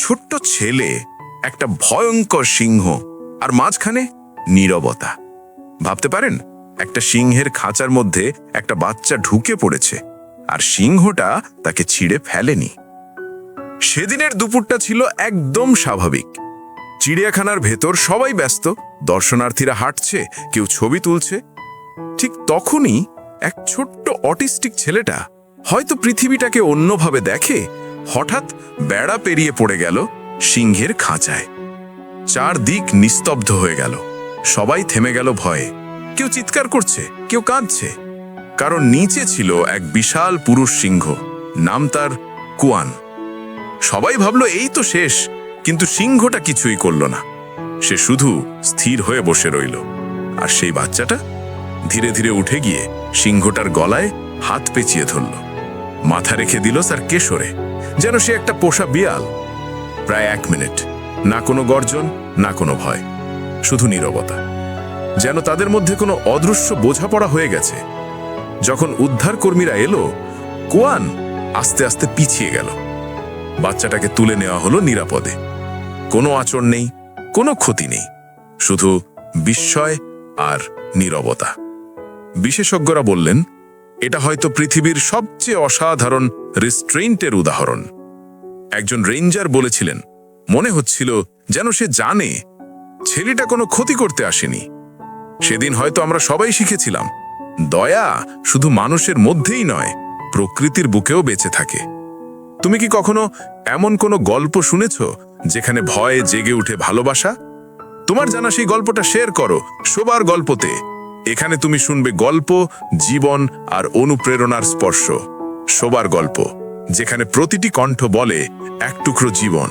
ছোট্ট ছেলে, একটা ভয়ঙ্কর সিংহ আর মাঝখানে নীরবতা। ভাবতে পারেন, একটা সিংহের খাঁচার মধ্যে একটা বাচ্চা ঢুকে পড়েছে আর সিংহটা তাকে ছিঁড়ে ফেলেনি। সেদিনের দুপুরটা ছিল একদম স্বাভাবিক। চিড়িয়াখানার ভেতর সবাই ব্যস্ত, দর্শনার্থীরা হাঁটছে, কেউ ছবি তুলছে। ঠিক তখনই এক ছোট্ট অটিস্টিক ছেলেটা হয়তো পৃথিবীটাকে অন্যভাবে দেখে হঠাৎ বেড়া পেরিয়ে পড়ে গেল সিংহের খাঁচায়। চারদিক নিস্তব্ধ হয়ে গেল। সবাই থেমে গেল ভয়ে। কেউ চিৎকার করছে, কেউ কাঁদছে। কারণ নিচে ছিল এক বিশাল পুরুষ সিংহ, নাম তার কুয়ান। সবাই ভাবল, এই তো শেষ। কিন্তু সিংহটা কিছুই করল না। সে শুধু স্থির হয়ে বসে রইল। আর সেই বাচ্চাটা ধীরে ধীরে উঠে গিয়ে সিংহটার গলায় হাত পেঁচিয়ে ধরল। মাথা রেখে দিল তার কেশরে। যেন সে একটা পোষা বিয়াল। প্রায় এক মিনিট। না কোনো গর্জন, না কোনো ভয়। শুধু নীরবতা। যেন তাদের মধ্যে কোনো অদৃশ্য বোঝাপড়া হয়ে গেছে। যখন উদ্ধার কর্মীরা এলো, কোয়ান আস্তে আস্তে পিছিয়ে গেল। বাচ্চাটাকে তুলে নেওয়া হলো নিরাপদে। কোনো আচর নেই, কোনো ক্ষতি নেই। শুধু বিস্ময় আর নীরবতা। বিশেষজ্ঞরা বললেন, এটা হয়তো পৃথিবীর সবচেয়ে অসাধারণ রিস্ট্রেইন্টের উদাহরণ। একজন রেঞ্জার বলেছিলেন, মনে হচ্ছিল যেন সে জানে ছেলেটা কোনো ক্ষতি করতে আসেনি। সেদিন হয়তো আমরা সবাই শিখেছিলাম, দয়া শুধু মানুষের মধ্যেই নয়, প্রকৃতির বুকেও বেঁচে থাকে। তুমি কি কখনো এমন কোনো গল্প শুনেছ যেখানে ভয়ে জেগে উঠে ভালোবাসা? তোমার জানা সেই গল্পটা শেয়ার করো সবার গল্পতে। এখানে তুমি শুনবে গল্প, জীবন আর অনুপ্রেরণার স্পর্শ। সবার গল্প যেখানে প্রতিটি কণ্ঠ বলে এক টুকরো জীবন।